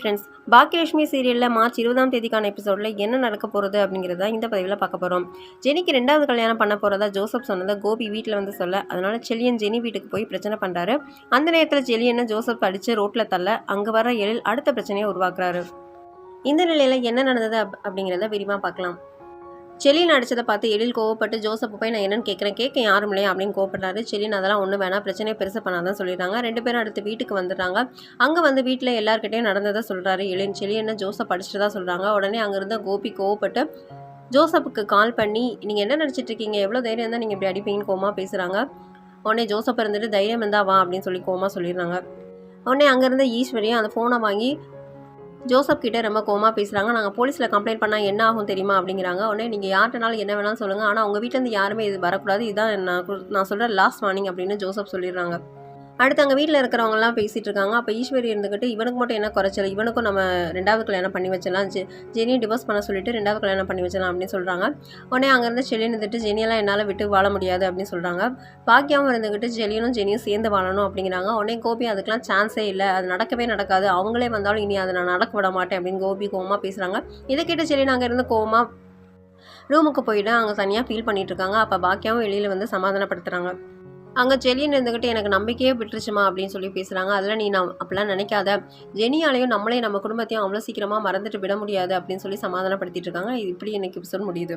Friends Baakiyalakshmi சீரியலில் March இருபதாம் தேதிக்கான எபிசோடில் என்ன நடக்க போகிறது அப்படிங்கிறத இந்த பதிவில் பார்க்க போகிறோம் ஜெனிக்கு ரெண்டாவது கல்யாணம் பண்ண போகிறதா ஜோசப் சொன்னதை கோபி வீட்டில் வந்து சொல்ல அதனால் செலியன் ஜெனி வீட்டுக்கு போய் பிரச்சனை பண்ணுறாரு அந்த நேரத்தில் செலியனை ஜோசப் அடித்து ரோட்டில் தள்ள அங்கே வர எழில் அடுத்த பிரச்சனையை உருவாக்குறாரு. இந்த நிலையில் என்ன நடந்தது அப் அப்படிங்கிறத விரிவாக பார்க்கலாம். செலின் அடித்ததை பார்த்து எழில் கோவப்பட்டு ஜோசப் போய் நான் என்னென்னு கேட்குறேன் கேட்க யாரும் இல்லையா? அப்படின்னு கோவப்படுறாரு. செலின் அதெல்லாம் ஒன்றும் வேணாம். பிரச்சனையை பெருசு பண்ணாதான் சொல்லிடுறாங்க. ரெண்டு பேரும் அடுத்து வீட்டுக்கு வந்துடுறாங்க. அங்கே வந்து வீட்டில் எல்லார்கிட்டையும் நடந்ததை சொல்கிறாரு எழின் செலியனை ஜோசப் அடிச்சுட்டு தான் சொல்கிறாங்க உடனே அங்கேருந்து கோபி கோவப்பட்டு ஜோசப்புக்கு கால் பண்ணி நீங்கள் என்ன நினச்சிட்டு இருக்கீங்க? எவ்வளோ தைரியம் தான் நீங்கள் இப்படி அடிப்பீங்கன்னு கோமா பேசுகிறாங்க உடனே ஜோசப் இருந்துட்டு தைரியம் இருந்தா வா அப்படின்னு சொல்லி கோமா சொல்லிடுறாங்க. உடனே அங்கேருந்த ஈஸ்வரியும் அந்த ஃபோனை வாங்கி ஜோசப் கிட்டே ரொம்ப கோமாக பேசுகிறாங்க நாங்கள் போலீஸில் கம்ப்ளைண்ட் பண்ணால் என்ன ஆகும் தெரியுமா அப்படிங்கிறாங்க. உடனே நீங்கள் யார்கிட்டனாலும் என்ன வேணாலும் சொல்லுங்கள் ஆனால் உங்கள் வீட்டிலேருந்து யாருமே இது வரக்கூடாது. இதுதான் நான் நான் சொல்கிற லாஸ்ட் வார்னிங் அப்படின்னு ஜோசப் சொல்லிடுறாங்க. அடுத்து அங்கே வீட்டில் இருக்கிறவங்கலாம் பேசிகிட்டு இருக்காங்க அப்போ ஈஸ்வரி இருந்துக்கிட்டு இவனுக்கு மட்டும் என்ன குறைச்சல்? இவனுக்கும் நம்ம ரெண்டாவது கல்யாணம் பண்ணி வச்சிடலாம். ஜெ ஜெனியை டிவோர்ஸ் பண்ண சொல்லிட்டு ரெண்டாவது கல்யாணம் பண்ணி வச்சலாம் அப்படின்னு சொல்கிறாங்க உடனே அங்கேருந்து செலியன் இருந்துட்டு ஜெனியெல்லாம் என்னால் விட்டு வாழ முடியாது அப்படின்னு சொல்கிறாங்க பாக்கியாவும் இருந்துக்கிட்டு ஜெலியனும் ஜெனியும் சேர்ந்து வாழணும் அப்படிங்கிறாங்க. உடனே கோபி அதுக்கெலாம் சான்ஸே இல்லை. அது நடக்கவே நடக்காது. அவங்களே வந்தாலும் இனி அதை நான் நடக்க விட மாட்டேன் அப்படின்னு கோபி கோபமாக பேசுகிறாங்க இதை கேட்டு செல்லி அங்கே இருந்து கோபமாக ரூமுக்கு போயிட்டு அங்கே தனியாக ஃபீல் பண்ணிகிட்டு இருக்காங்க. அப்போ பாக்கியாவும் வெளியில் வந்து சமாதானப்படுத்துகிறாங்க அங்கே ஜெலியன் இருந்துக்கிட்டு எனக்கு நம்பிக்கையே விட்டுருச்சுமா அப்படின்னு சொல்லி பேசுகிறாங்க அதில் நீ நான் அப்படிலாம் நினைக்காத. ஜெனியாலையும் நம்மளே நம்ம குடும்பத்தையும் அவ்வளோ சீக்கிரமாக மறந்துட்டு விட முடியாது அப்படின்னு சொல்லி சமாதானப்படுத்திட்டு இருக்காங்க. இப்படி எனக்கு எபிசோட் முடியுது.